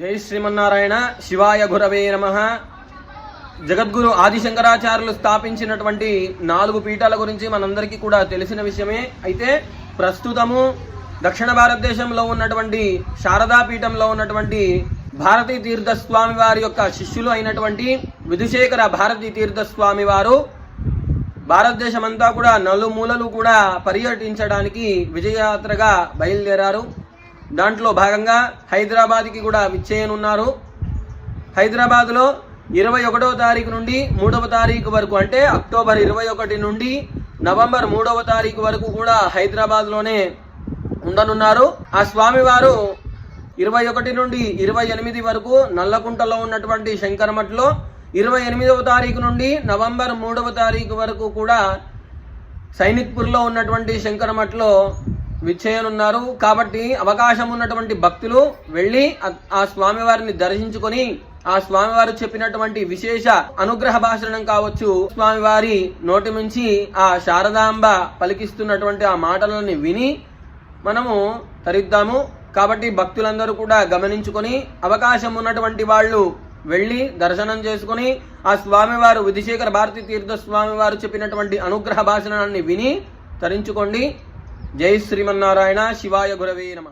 జై శ్రీమన్నారాయణ శివాయ గురవే నమ. జగద్గురు ఆదిశంకరాచార్యులు స్థాపించినటువంటి నాలుగు పీఠాల గురించి మనందరికీ కూడా తెలిసిన విషయమే. అయితే ప్రస్తుతము దక్షిణ భారతదేశంలో ఉన్నటువంటి శారదా పీఠంలో ఉన్నటువంటి భారతీ తీర్థస్వామి వారి యొక్క శిష్యులు అయినటువంటి విధుశేఖర భారతీ తీర్థస్వామి వారు భారతదేశం అంతా కూడా నలుమూలలు కూడా పర్యటించడానికి విజయయాత్రగా బయలుదేరారు. దాంట్లో భాగంగా హైదరాబాద్కి కూడా విచ్చేయనున్నారు. హైదరాబాద్లో ఇరవై ఒకటో తారీఖు నుండి మూడవ తారీఖు వరకు అంటే అక్టోబర్ ఇరవై ఒకటి నుండి నవంబర్ మూడవ తారీఖు వరకు కూడా హైదరాబాద్లోనే ఉండనున్నారు. ఆ స్వామివారు ఇరవై ఒకటి నుండి ఇరవై ఎనిమిది వరకు నల్లకుంటలో ఉన్నటువంటి శంకరమఠలో ఇరవై ఎనిమిదవ తారీఖు నుండి నవంబర్ మూడవ తారీఖు వరకు కూడా సైనిక్పూర్లో ఉన్నటువంటి శంకరమఠలో విచ్చేయనున్నారు. కాబట్టి అవకాశం ఉన్నటువంటి భక్తులు వెళ్ళి ఆ- స్వామివారిని దర్శించుకొని ఆ స్వామివారు చెప్పినటువంటి విశేష అనుగ్రహ భాషణం కావచ్చు. స్వామివారి నోటి నుంచి ఆ శారదాంబ పలికిస్తున్నటువంటి ఆ మాటలని విని మనము తరిద్దాము. కాబట్టి భక్తులందరూ కూడా గమనించుకొని అవకాశం ఉన్నటువంటి వాళ్ళు వెళ్ళి దర్శనం చేసుకొని ఆ స్వామివారు విధిశేఖర భారతీ తీర్థ స్వామివారు చెప్పినటువంటి అనుగ్రహ భాషణాన్ని విని తరించుకోండి. జై శ్రీమన్నారాయణ శివాయ గురవే నమ.